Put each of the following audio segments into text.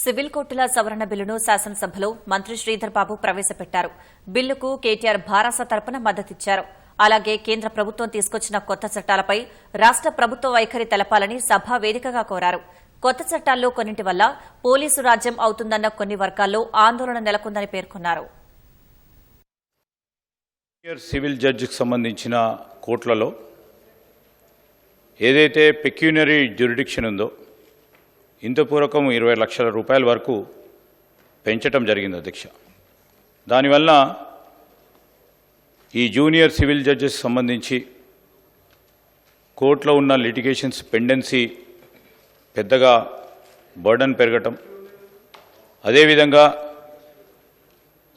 Civil కోర్టుల సవరణ బిల్లును శాసనసభలో మంత్రి శ్రీధర్ బాబు ప్రవేశపెట్టారు. బిల్లుకు కేటీఆర్ భారాస తరపున మద్దతిచ్చారు. అలాగే కేంద్ర ప్రభుత్వం తీసుకొచ్చిన కొత్త చట్టాలపై రాష్ట ప్రభుత్వ వైఖరి తెలపాలని సభ వేదికగా కోరారు. కొత్త చట్టాల్లో కొన్నింటి వల్ల పోలీసు రాజ్యం అవుతుందన్న కొన్ని వర్గాల్లో ఆందోళన నెలకొందని పేర్కొన్నారు. సివిల్ జడ్జికి సంబంధించిన కోర్టులలో ఏదైతే పెక్యూనరీ జ్యురిడిక్షన్ ఉందో ఇంతపూర్వకం ఇరవై లక్షల రూపాయల వరకు పెంచటం జరిగింది అధ్యక్ష. దానివల్ల ఈ జూనియర్ సివిల్ జడ్జెస్ సంబంధించి కోర్టులో ఉన్న లిటిగేషన్స్ పెండెన్సీ పెద్దగా బర్డన్ పెరగటం అదేవిధంగా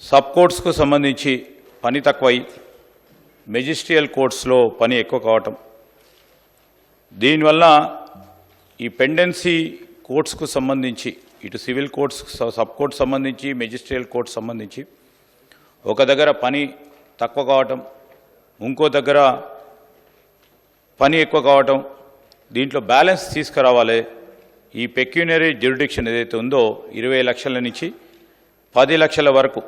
సబ్ కోర్ట్స్కు సంబంధించి పని తక్కువై మెజిస్ట్రియల్ కోర్ట్స్లో పని ఎక్కువ కావటం. దీనివల్ల ఈ పెండెన్సీ కోర్ట్స్కు సంబంధించి ఇటు సివిల్ కోర్ట్స్ సబ్ కోర్ట్ సంబంధించి మెజిస్ట్రియల్ కోర్ట్స్ సంబంధించి ఒక దగ్గర పని తక్కువ కావటం ఇంకో దగ్గర పని ఎక్కువ కావటం దీంట్లో బ్యాలెన్స్ తీసుకురావాలి. ఈ పెక్యూనరీ జ్యూరిడిక్షన్ ఏదైతే ఉందో ఇరవై లక్షల నుంచి పది లక్షల వరకు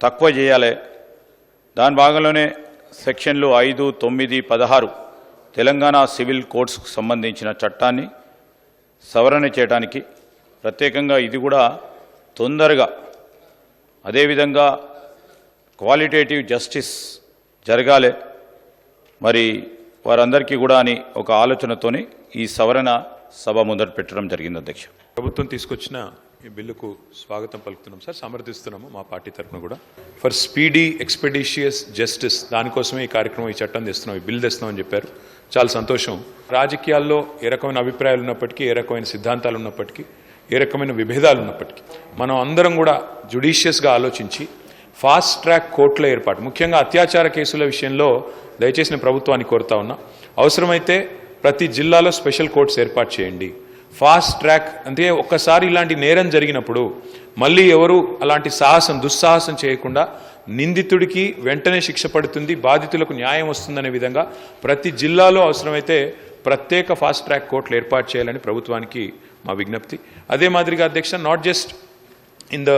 తక్కువ చేయాలి. దాని భాగంలోనే సెక్షన్లు ఐదు తొమ్మిది పదహారు తెలంగాణ సివిల్ కోడ్స్కు సంబంధించిన చట్టాన్ని సవరణ చేయడానికి ప్రత్యేకంగా ఇది కూడా తొందరగా అదేవిధంగా క్వాలిటేటివ్ జస్టిస్ జరగాలి. మరి వారందరికీ కూడా అని ఒక ఆలోచనతోని ఈ సవరణ సభ ముందర పెట్టడం జరిగింది అధ్యక్ష. ప్రభుత్వం తీసుకొచ్చిన ఈ బిల్లుకు స్వాగతం పలుకుతున్నాం సార్. సమర్థిస్తున్నాము మా పార్టీ తరఫున కూడా. ఫర్ స్పీడీ ఎక్స్పెడిషియస్ జస్టిస్ దానికోసమే ఈ కార్యక్రమం ఈ చట్టం తెస్తున్నాం ఈ బిల్ తెస్తున్నాం అని చెప్పారు. చాలా సంతోషం. రాజకీయాల్లో ఏ రకమైన అభిప్రాయాలు ఉన్నప్పటికీ ఏ రకమైన సిద్ధాంతాలు ఉన్నప్పటికీ ఏ రకమైన విభేదాలు ఉన్నప్పటికీ మనం అందరం కూడా జుడిషియస్గా ఆలోచించి ఫాస్ట్ ట్రాక్ కోర్టుల ఏర్పాటు ముఖ్యంగా అత్యాచార కేసుల విషయంలో దయచేసి ప్రభుత్వాన్ని కోరుతా ఉన్నా. అవసరమైతే ప్రతి జిల్లాలో స్పెషల్ కోర్ట్స్ ఏర్పాటు చేయండి. ఫాస్ట్ ట్రాక్ అంటే ఒక్కసారి ఇలాంటి నేరం జరిగినప్పుడు మళ్ళీ ఎవరు అలాంటి సాహసం దుస్సాహసం చేయకుండా నిందితుడికి వెంటనే శిక్ష పడుతుంది బాధితులకు న్యాయం వస్తుందనే విధంగా ప్రతి జిల్లాలో అవసరమైతే ప్రత్యేక ఫాస్ట్ ట్రాక్ కోర్టులు ఏర్పాటు చేయాలని ప్రభుత్వానికి మా విజ్ఞప్తి. అదే మాదిరిగా అధ్యక్ష not just in the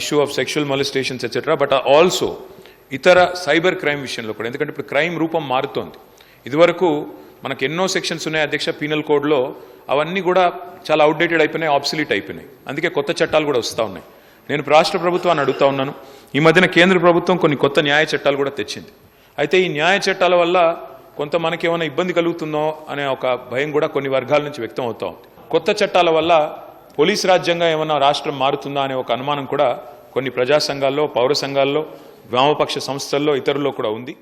issue of sexual molestations etcetera but also ఇతర సైబర్ క్రైమ్ విషయంలో కూడా. ఎందుకంటే ఇప్పుడు క్రైమ్ రూపం మారుతోంది. ఇదివరకు మనకు ఎన్నో సెక్షన్స్ ఉన్నాయి అధ్యక్ష పీనల్ కోడ్లో అవన్నీ కూడా చాలా అవుట్డేటెడ్ అయిపోయినాయి ఆబ్సిలీట్ అయిపోయినాయి. అందుకే కొత్త చట్టాలు కూడా వస్తూ ఉన్నాయి. నేను రాష్ట్ర ప్రభుత్వాన్ని అడుగుతా ఉన్నాను. ఈ మధ్యన కేంద్ర ప్రభుత్వం కొన్ని కొత్త న్యాయ చట్టాలు కూడా తెచ్చింది. అయితే ఈ న్యాయ చట్టాల వల్ల కొంత మనకి ఏమైనా ఇబ్బంది కలుగుతుందో అనే ఒక భయం కూడా కొన్ని వర్గాల నుంచి వ్యక్తం అవుతా ఉంది. కొత్త చట్టాల వల్ల పోలీస్ రాజ్యంగా ఏమైనా రాష్ట్రం మారుతుందా అనే ఒక అనుమానం కూడా కొన్ని ప్రజా సంఘాల్లో పౌర సంఘాల్లో వామపక్ష సంస్థల్లో ఇతరుల్లో కూడా ఉంది.